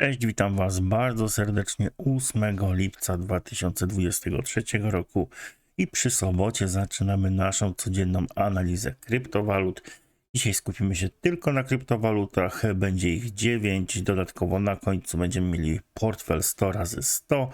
Cześć, witam Was bardzo serdecznie 8 lipca 2023 roku i przy sobocie zaczynamy naszą codzienną analizę kryptowalut. Dzisiaj skupimy się tylko na kryptowalutach, będzie ich 9, dodatkowo na końcu będziemy mieli portfel 100 razy 100.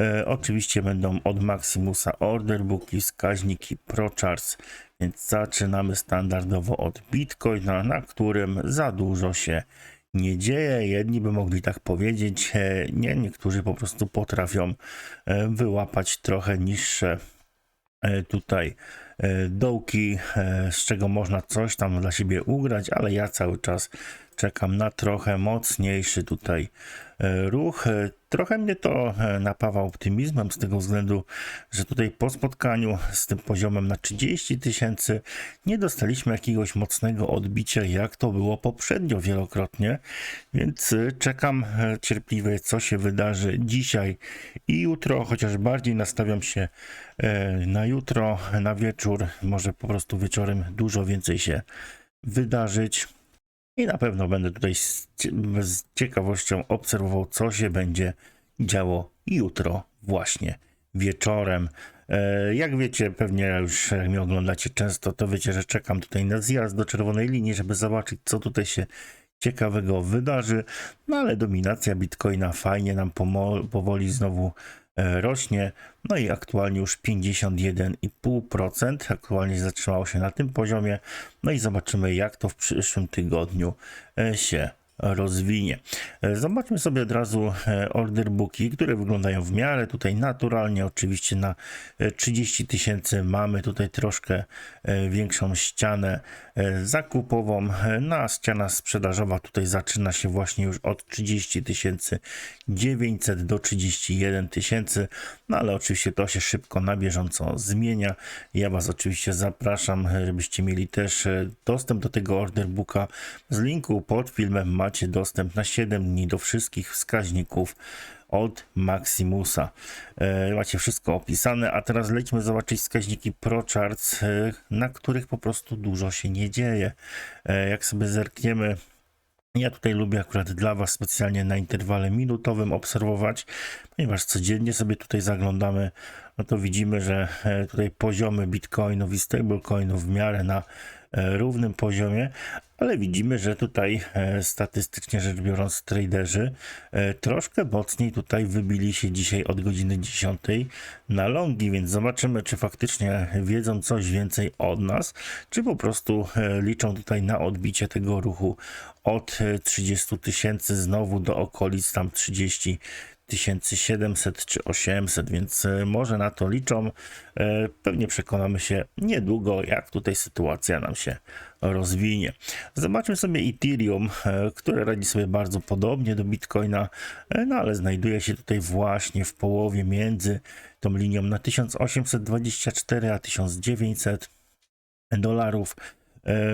E, oczywiście będą od Maximusa orderbooki, wskaźniki ProCharts, więc zaczynamy standardowo od Bitcoina, na którym za dużo się nie dzieje. Jedni by mogli tak powiedzieć, e, nie, niektórzy po prostu potrafią e, wyłapać trochę niższe e, tutaj dołki, z czego można coś tam dla siebie ugrać, ale ja cały czas czekam na trochę mocniejszy tutaj e, ruch. E, Trochę mnie to e, napawa optymizmem z tego względu, że tutaj po spotkaniu z tym poziomem na 30 tysięcy nie dostaliśmy jakiegoś mocnego odbicia, jak to było poprzednio wielokrotnie, więc czekam cierpliwie, co się wydarzy dzisiaj i jutro, chociaż bardziej nastawiam się na jutro, na wieczór, może po prostu wieczorem dużo więcej się wydarzyć. I na pewno będę tutaj z, cie- z ciekawością obserwował, co się będzie działo jutro, właśnie wieczorem. E, Jak wiecie, pewnie już jak mnie oglądacie często, to wiecie, że czekam tutaj na zjazd do czerwonej linii, żeby zobaczyć, co tutaj się ciekawego wydarzy. No ale dominacja Bitcoina fajnie nam powoli znowu e, rośnie. No i aktualnie już 51,5%. Aktualnie zatrzymało się na tym poziomie. No i zobaczymy, jak to w przyszłym tygodniu e, się rozwinie. E, Zobaczmy sobie od razu e, order booki, które wyglądają w miarę tutaj naturalnie. Oczywiście na e, 30 tysięcy mamy tutaj troszkę e, większą ścianę e, zakupową. E, Na ściana sprzedażowa tutaj zaczyna się właśnie już od 30 tysięcy 900 do 31 tysięcy. No ale oczywiście to się szybko na bieżąco zmienia. Ja Was oczywiście zapraszam, e, żebyście mieli też e, dostęp do tego order booka. Z linku pod filmem macie dostęp na 7 dni do wszystkich wskaźników od Maximusa. E, Macie wszystko opisane, a teraz lećmy zobaczyć wskaźniki ProCharts, e, na których po prostu dużo się nie dzieje. E, Jak sobie zerkniemy ja tutaj lubię akurat dla Was specjalnie na interwale minutowym obserwować, ponieważ codziennie sobie tutaj zaglądamy, no to widzimy, że tutaj poziomy bitcoinów i stablecoinów w miarę na równym poziomie, ale widzimy, że tutaj e, statystycznie rzecz biorąc traderzy e, troszkę mocniej tutaj wybili się dzisiaj od godziny 10 na longi, więc zobaczymy, czy faktycznie wiedzą coś więcej od nas, czy po prostu e, liczą tutaj na odbicie tego ruchu od e, 30 tysięcy znowu do okolic tam 30 700 czy 800, więc e, może na to liczą. E, Pewnie przekonamy się niedługo, jak tutaj sytuacja nam się rozwinie. Zobaczmy sobie Ethereum, e, które radzi sobie bardzo podobnie do Bitcoina, no ale znajduje się tutaj właśnie w połowie między tą linią na 1824 a 1900 dolarów.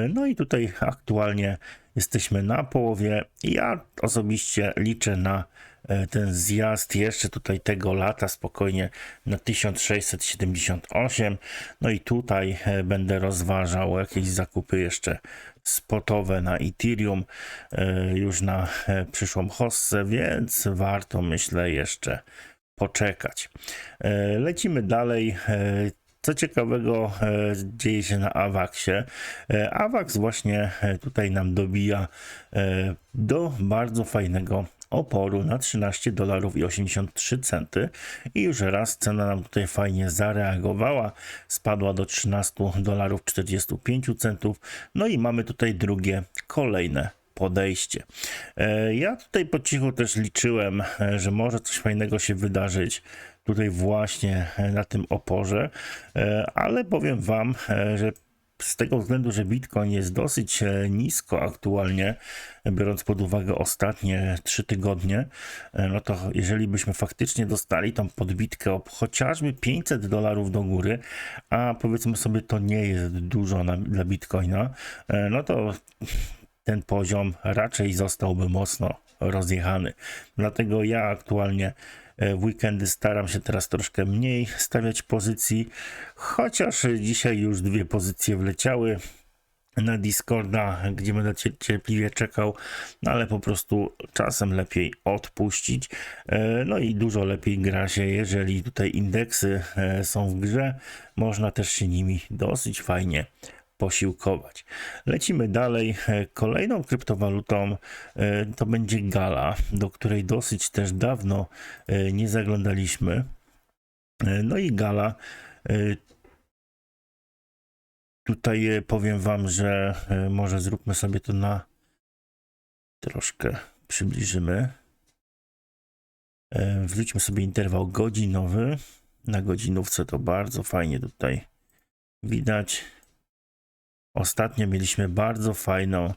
No i tutaj aktualnie jesteśmy na połowie. Ja osobiście liczę na e, ten zjazd jeszcze tutaj tego lata spokojnie na 1678. No i tutaj e, będę rozważał jakieś zakupy jeszcze spotowe na Ethereum e, już na przyszłą hossę, więc warto myślę jeszcze poczekać. Lecimy dalej. Co ciekawego e, dzieje się na Avaxie. Avax właśnie e, tutaj nam dobija e, do bardzo fajnego oporu na 13 dolarów i 83 centy i już raz cena nam tutaj fajnie zareagowała, spadła do 13 dolarów 45 centów, no i mamy tutaj drugie, kolejne podejście. Ja tutaj po cichu też liczyłem, że może coś fajnego się wydarzyć tutaj właśnie e, na tym oporze, e, ale powiem Wam, e, że z tego względu, że Bitcoin jest dosyć nisko aktualnie, biorąc pod uwagę ostatnie trzy tygodnie, no to jeżeli byśmy faktycznie dostali tą podbitkę o chociażby 500 dolarów do góry, a powiedzmy sobie to nie jest dużo na, dla Bitcoina, no to ten poziom raczej zostałby mocno rozjechany. Dlatego ja aktualnie w weekendy staram się teraz troszkę mniej stawiać pozycji, chociaż dzisiaj już dwie pozycje wleciały. na Discorda, gdzie będę cier- cierpliwie czekał, no ale po prostu czasem lepiej odpuścić. E, No i dużo lepiej gra się, jeżeli tutaj indeksy e, są w grze, można też się nimi dosyć fajnie posiłkować. Lecimy dalej. Kolejną kryptowalutą e, to będzie Gala, do której dosyć też dawno e, nie zaglądaliśmy. E, No i Gala Tutaj powiem wam, że może zróbmy sobie to na troszkę przybliżymy. Wrzućmy sobie interwał godzinowy. Na godzinówce to bardzo fajnie tutaj widać. Ostatnio mieliśmy bardzo fajną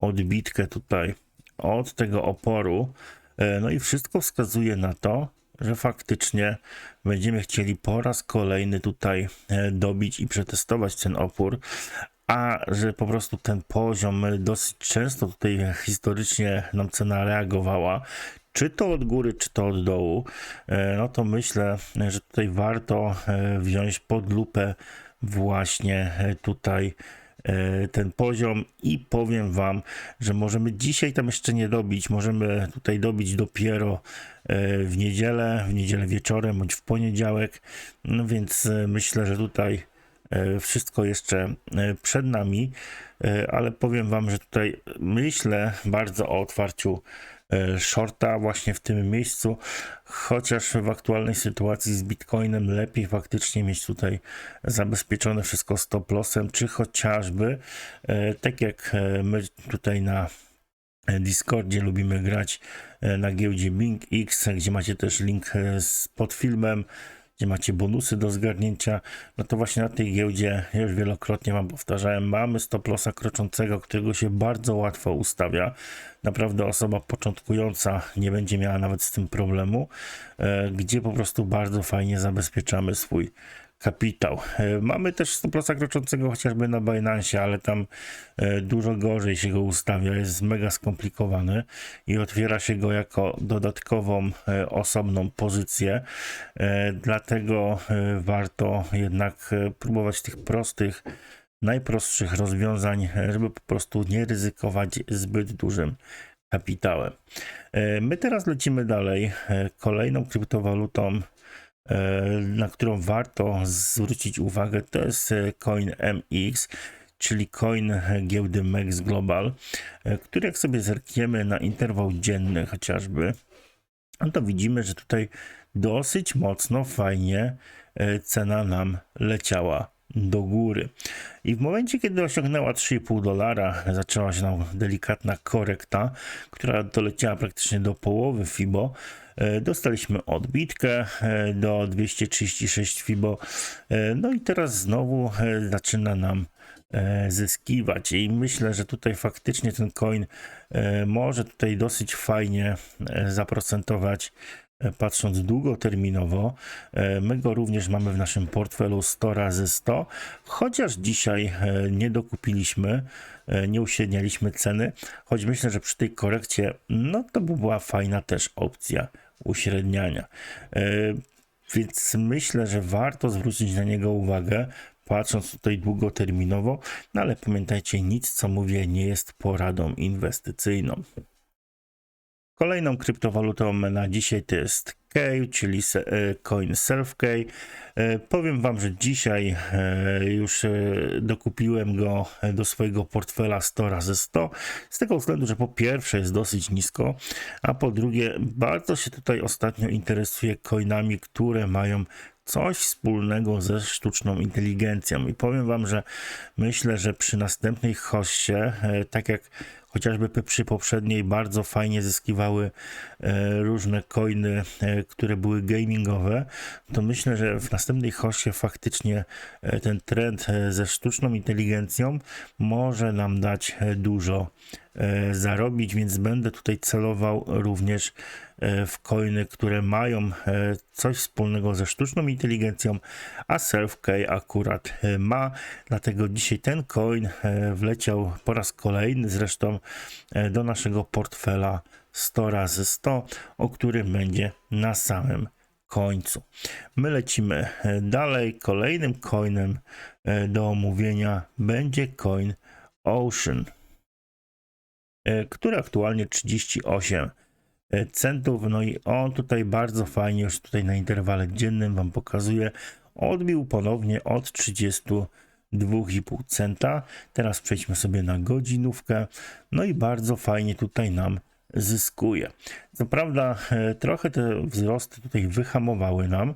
odbitkę tutaj od tego oporu. E, No i wszystko wskazuje na to, że faktycznie będziemy chcieli po raz kolejny tutaj e, dobić i przetestować ten opór, a że po prostu ten poziom dosyć często tutaj historycznie nam cena reagowała, czy to od góry, czy to od dołu, e, no to myślę, że tutaj warto wziąć pod lupę właśnie tutaj ten poziom i powiem wam, że możemy dzisiaj tam jeszcze nie dobić, możemy tutaj dobić dopiero e, w niedzielę, w niedzielę wieczorem bądź w poniedziałek, no więc e, myślę, że tutaj e, wszystko jeszcze e, przed nami, e, ale powiem wam, że tutaj myślę bardzo o otwarciu e, shorta właśnie w tym miejscu, chociaż w aktualnej sytuacji z Bitcoinem lepiej faktycznie mieć tutaj zabezpieczone wszystko stop lossem, czy chociażby e, tak jak e, my tutaj na e, Discordzie lubimy grać e, na giełdzie Bing X, gdzie macie też link e, pod filmem, gdzie macie bonusy do zgarnięcia, no to właśnie na tej giełdzie, ja już wielokrotnie wam powtarzałem, mamy stop lossa kroczącego, którego się bardzo łatwo ustawia. Naprawdę osoba początkująca nie będzie miała nawet z tym problemu, e, gdzie po prostu bardzo fajnie zabezpieczamy swój kapitał. E, Mamy też stop lossa kroczącego chociażby na Binance, ale tam e, dużo gorzej się go ustawia, jest mega skomplikowany i otwiera się go jako dodatkową e, osobną pozycję. Dlatego warto jednak próbować tych prostych, najprostszych rozwiązań, żeby po prostu nie ryzykować zbyt dużym kapitałem. My teraz lecimy dalej. Kolejną kryptowalutą na którą warto zwrócić uwagę, to jest e, coin MX, czyli coin e, giełdy MEX Global, e, który jak sobie zerkniemy na interwał dzienny chociażby, no to widzimy, że tutaj dosyć mocno, fajnie e, cena nam leciała do góry. I w momencie, kiedy osiągnęła 3,5 dolara, zaczęła się nam delikatna korekta, która doleciała praktycznie do połowy FIBO. E, Dostaliśmy odbitkę e, do 236 FIBO. E, No i teraz znowu zaczyna nam zyskiwać i myślę, że tutaj faktycznie ten coin może tutaj dosyć fajnie zaprocentować patrząc długoterminowo. My go również mamy w naszym portfelu 100 razy 100, chociaż dzisiaj nie dokupiliśmy, nie uśrednialiśmy ceny, choć myślę, że przy tej korekcie no to by była fajna też opcja uśredniania. E, Więc myślę, że warto zwrócić na niego uwagę, patrząc tutaj długoterminowo, no ale pamiętajcie, nic co mówię nie jest poradą inwestycyjną. Kolejną kryptowalutą na dzisiaj to jest Kay, czyli e, coin SelfKey. E, Powiem Wam, że dzisiaj e, już dokupiłem go do swojego portfela 100 razy 100 z tego względu, że po pierwsze jest dosyć nisko, a po drugie bardzo się tutaj ostatnio interesuję coinami, które mają coś wspólnego ze sztuczną inteligencją. I powiem Wam, że myślę, że przy następnej hoście, e, tak jak chociażby przy poprzedniej bardzo fajnie zyskiwały e, różne coiny, e, które były gamingowe, to myślę, że w następnej hoście faktycznie ten trend ze sztuczną inteligencją może nam dać dużo zarobić, więc będę tutaj celował również e, w coiny, które mają e, coś wspólnego ze sztuczną inteligencją, a SelfK akurat e, ma, dlatego dzisiaj ten coin e, wleciał po raz kolejny zresztą e, do naszego portfela 100 razy 100, o którym będzie na samym końcu. My lecimy e, dalej. Kolejnym coinem e, do omówienia będzie coin Ocean, e, który aktualnie 38 e, centów. No i on tutaj bardzo fajnie, już tutaj na interwale dziennym Wam pokazuje, odbił ponownie od 32,5 centa. Teraz przejdźmy sobie na godzinówkę. No i bardzo fajnie tutaj nam zyskuje. Co prawda, e, trochę te wzrosty tutaj wyhamowały nam,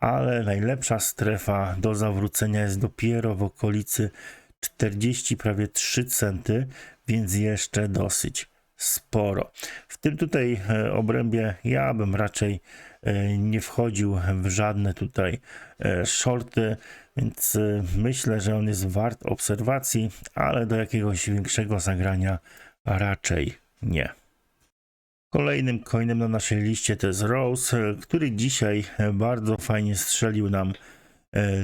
ale najlepsza strefa do zawrócenia jest dopiero w okolicy 40, prawie 3 centy, więc jeszcze dosyć sporo. W tym tutaj e, obrębie ja bym raczej e, nie wchodził w żadne tutaj e, shorty, więc myślę, że on jest wart obserwacji, ale do jakiegoś większego zagrania raczej nie. Kolejnym coinem na naszej liście to jest Rose, który dzisiaj bardzo fajnie strzelił nam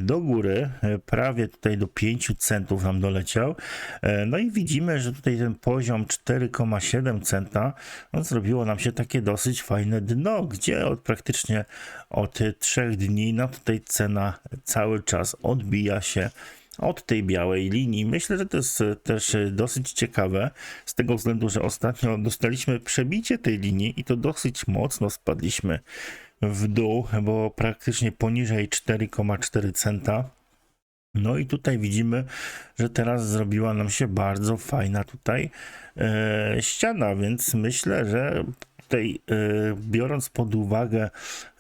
do góry, e, prawie tutaj do 5 centów nam doleciał. E, No i widzimy, że tutaj ten poziom 4,7 centa no, zrobiło nam się takie dosyć fajne dno, gdzie od praktycznie od 3 dni no tutaj cena cały czas odbija się od tej białej linii. Myślę, że to jest e, też e, dosyć ciekawe, z tego względu, że ostatnio dostaliśmy przebicie tej linii i to dosyć mocno spadliśmy w dół, bo praktycznie poniżej 4,4 centa. No i tutaj widzimy, że teraz zrobiła nam się bardzo fajna tutaj e, ściana, więc myślę, że tutaj e, biorąc pod uwagę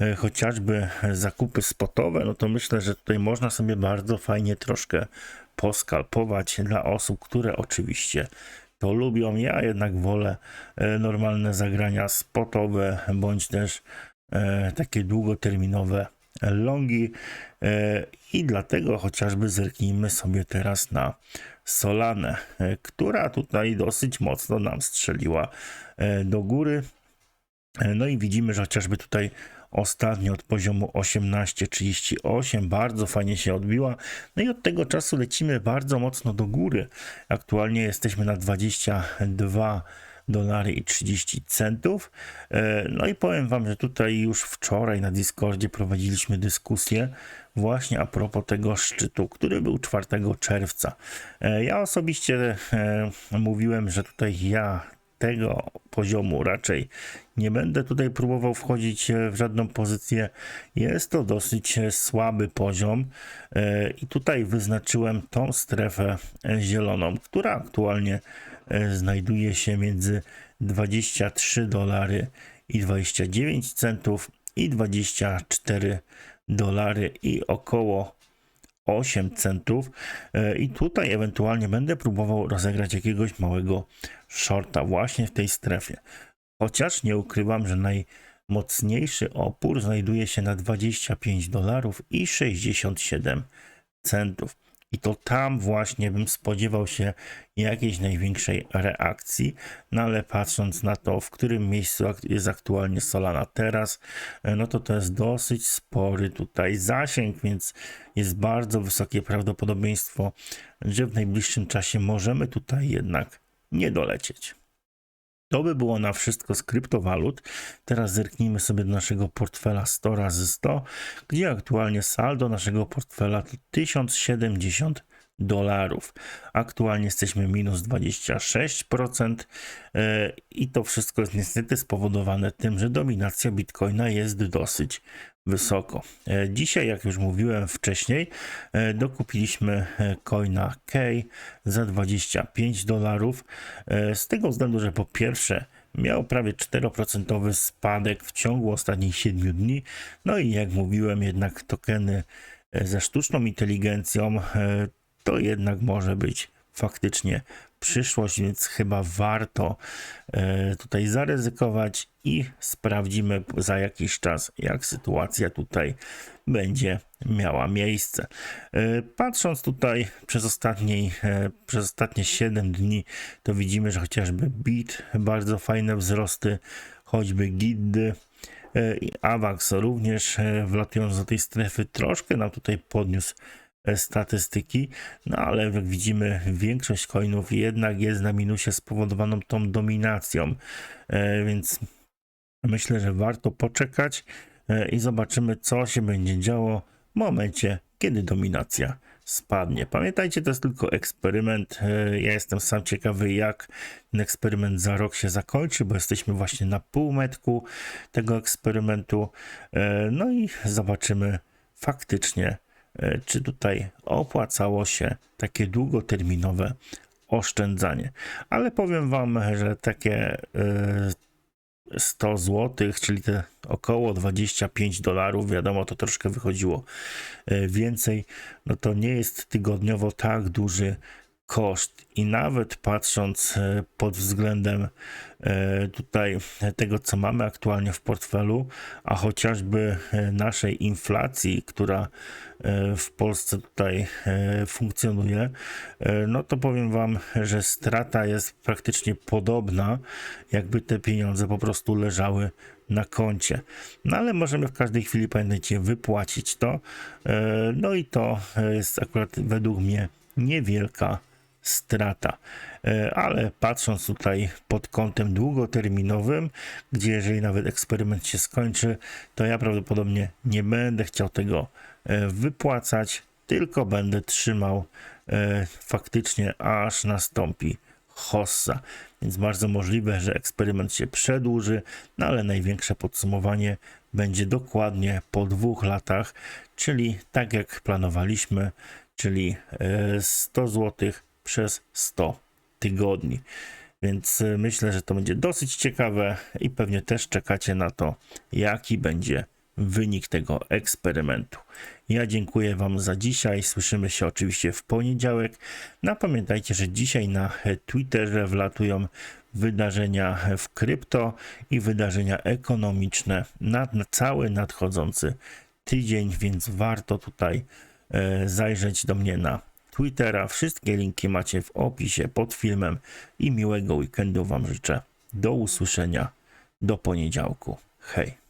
e, chociażby zakupy spotowe, no to myślę, że tutaj można sobie bardzo fajnie troszkę poskalpować dla osób, które oczywiście to lubią. Ja jednak wolę e, normalne zagrania spotowe bądź też e, takie długoterminowe longi e, i dlatego chociażby zerknijmy sobie teraz na Solanę, e, która tutaj dosyć mocno nam strzeliła do góry. No i widzimy, że chociażby tutaj ostatnio od poziomu 18,38 bardzo fajnie się odbiła. No i od tego czasu lecimy bardzo mocno do góry. Aktualnie jesteśmy na 22 dolary i 30 centów. E, No i powiem Wam, że tutaj już wczoraj na Discordzie prowadziliśmy dyskusję właśnie a propos tego szczytu, który był 4 czerwca. E, Ja osobiście e, mówiłem, że tutaj ja tego poziomu raczej nie będę tutaj próbował wchodzić w żadną pozycję. Jest to dosyć słaby poziom i tutaj wyznaczyłem tą strefę zieloną, która aktualnie znajduje się między 23 dolary i 29 centów i 24 dolary i około 8 centów E, i tutaj ewentualnie będę próbował rozegrać jakiegoś małego shorta właśnie w tej strefie. Chociaż nie ukrywam, że najmocniejszy opór znajduje się na 25 dolarów i 67 centów. I to tam właśnie bym spodziewał się jakiejś największej reakcji, no ale patrząc na to, w którym miejscu jest aktualnie Solana teraz, e, no to to jest dosyć spory tutaj zasięg, więc jest bardzo wysokie prawdopodobieństwo, że w najbliższym czasie możemy tutaj jednak nie dolecieć. To by było na wszystko z kryptowalut. Teraz zerknijmy sobie do naszego portfela 100 razy 100, gdzie aktualnie saldo naszego portfela to 1070 dolarów. Aktualnie jesteśmy minus 26% e, i to wszystko jest niestety spowodowane tym, że dominacja Bitcoina jest dosyć wysoko. E, Dzisiaj, jak już mówiłem wcześniej, e, dokupiliśmy coina K za 25 dolarów. Z tego względu, że po pierwsze miał prawie 4% spadek w ciągu ostatnich 7 dni. No i jak mówiłem, jednak tokeny ze sztuczną inteligencją to jednak może być faktycznie przyszłość, więc chyba warto e, tutaj zaryzykować i sprawdzimy za jakiś czas, jak sytuacja tutaj będzie miała miejsce. E, Patrząc tutaj przez, ostatniej, e, przez ostatnie 7 dni, to widzimy, że chociażby BIT bardzo fajne wzrosty, choćby GIDy e, i AWAX również wlatując do tej strefy troszkę nam tutaj podniósł statystyki, no ale jak widzimy większość coinów jednak jest na minusie spowodowaną tą dominacją, e, więc myślę, że warto poczekać e, i zobaczymy co się będzie działo w momencie, kiedy dominacja spadnie. Pamiętajcie, to jest tylko eksperyment. E, Ja jestem sam ciekawy, jak ten eksperyment za rok się zakończy, bo jesteśmy właśnie na półmetku tego eksperymentu. No i zobaczymy faktycznie, czy tutaj opłacało się takie długoterminowe oszczędzanie. Ale powiem Wam, że takie e, 100 zł, czyli te około 25 dolarów, wiadomo, to troszkę wychodziło e, więcej, no to nie jest tygodniowo tak duży koszt i nawet patrząc e, pod względem e, tutaj tego, co mamy aktualnie w portfelu, a chociażby e, naszej inflacji, która w Polsce tutaj funkcjonuje, no to powiem Wam, że strata jest praktycznie podobna, jakby te pieniądze po prostu leżały na koncie. No ale możemy w każdej chwili, pamiętajcie, wypłacić to. No i to jest akurat według mnie niewielka strata. E, Ale patrząc tutaj pod kątem długoterminowym, gdzie jeżeli nawet eksperyment się skończy, to ja prawdopodobnie nie będę chciał tego e, wypłacać, tylko będę trzymał e, faktycznie aż nastąpi hossa. Więc bardzo możliwe, że eksperyment się przedłuży, no ale największe podsumowanie będzie dokładnie po dwóch latach, czyli tak jak planowaliśmy, czyli e, 100 zł przez 100 tygodni. Więc e, myślę, że to będzie dosyć ciekawe i pewnie też czekacie na to, jaki będzie wynik tego eksperymentu. Ja dziękuję Wam za dzisiaj. Słyszymy się oczywiście w poniedziałek. No pamiętajcie, że dzisiaj na Twitterze wlatują wydarzenia w krypto i wydarzenia ekonomiczne na, na cały nadchodzący tydzień, więc warto tutaj e, zajrzeć do mnie na Twittera. Wszystkie linki macie w opisie pod filmem i miłego weekendu Wam życzę. Do usłyszenia do poniedziałku. Hej.